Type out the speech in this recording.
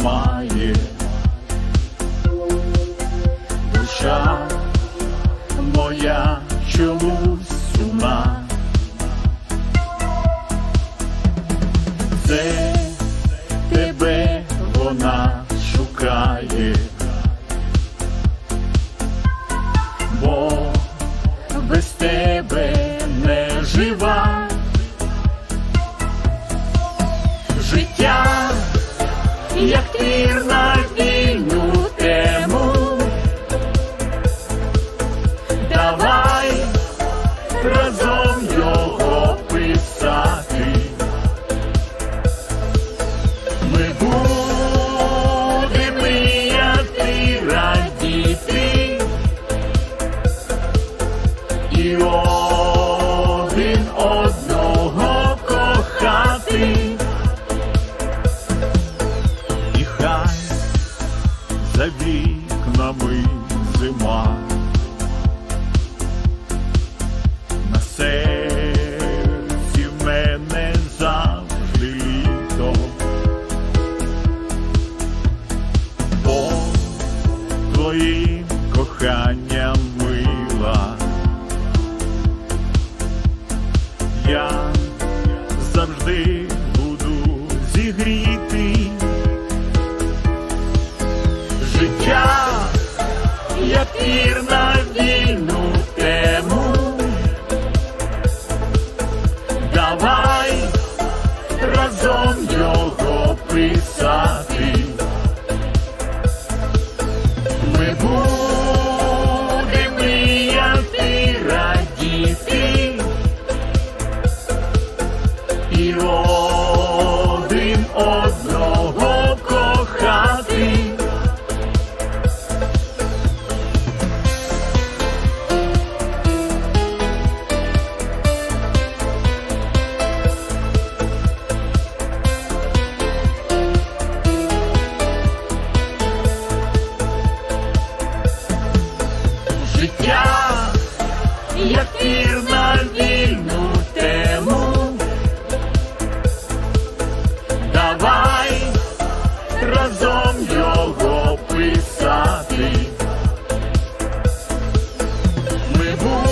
немає, душа моя чомусь сумна. Це тебе вона шукає, бо без тебе не жива. Життя, як давай разом його писати. Ми будемо мріяти, радіти і один одного кохати. І хай за вікнами зима. See. ефір на. Давай разом його писати. Ми будемо